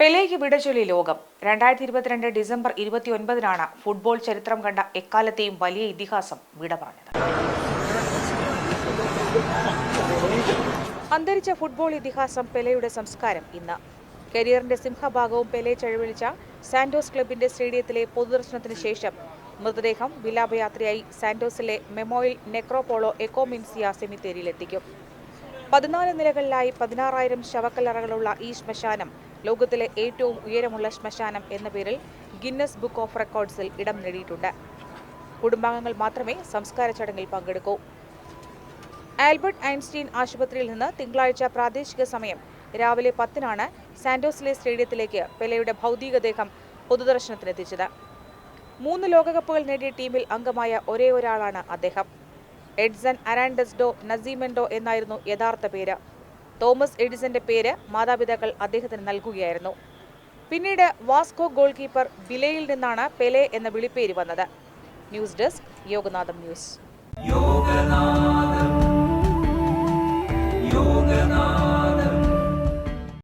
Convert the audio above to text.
പെലേക്ക് വിടചൊല്ലി ലോകം. രണ്ടായിരത്തി ഇരുപത്തിരണ്ട് ഡിസംബർ ഇരുപത്തി ഒൻപതിനാണ് ഫുട്ബോൾ ചരിത്രം കണ്ട എക്കാലത്തെയും വലിയ ഇതിഹാസം വിട പറഞ്ഞത് അന്തരിച്ച ഫുട്ബോൾ ഇതിഹാസം പെലെയുടെ സംസ്കാരം ഇന്ന്. കരിയറിന്റെ സിംഹഭാഗവും പെലെ ചഴവിളിച്ച സാന്റോസ് ക്ലബിന്റെ സ്റ്റേഡിയത്തിലെ പൊതുദർശനത്തിന് ശേഷം മൃതദേഹം വിലാപയാത്രയായി സാന്റോസിലെ മെമോയിൽ നെക്രോപോളോ എക്കോമിൻസിയ സെമിത്തേരിയിലെത്തിക്കും പതിനാല് നിലകളിലായി പതിനാറായിരം ശവക്കല്ലറകളുള്ള ഈ ശ്മശാനം ലോകത്തിലെ ഏറ്റവും ഉയരമുള്ള ശ്മശാനം എന്ന പേരിൽ ഗിന്നസ് ബുക്ക് ഓഫ് റെക്കോർഡ്സിൽ ഇടം നേടിയിട്ടുണ്ട്. കുടുംബാംഗങ്ങൾ മാത്രമേ സംസ്കാര ചടങ്ങിൽ പങ്കെടുക്കൂ. ആൽബർട്ട് ഐൻസ്റ്റീൻ ആശുപത്രിയിൽ നിന്ന് തിങ്കളാഴ്ച പ്രാദേശിക സമയം രാവിലെ പത്തിനാണ് സാന്റോസിലെ സ്റ്റേഡിയത്തിലേക്ക് പെലെയുടെ ഭൗതികദേഹം പൊതുദർശനത്തിനെത്തിച്ചത്. മൂന്ന് ലോകകപ്പുകൾ നേടിയ ടീമിൽ അംഗമായ ഒരേ ഒരാളാണ് അദ്ദേഹം. എഡ്സൺ അരാൻഡസ്ഡോ നസീമെൻഡോ എന്നായിരുന്നു യഥാർത്ഥ പേര്. തോമസ് എഡിസന്റെ പേര് മാതാപിതാക്കൾ അദ്ദേഹത്തിന് നൽകുകയായിരുന്നു. പിന്നീട് വാസ്കോ ഗോൾ കീപ്പർ ബിലയിൽ നിന്നാണ് പെലെ എന്ന വിളിപ്പേര് വന്നത്. News desk Yoganatham news.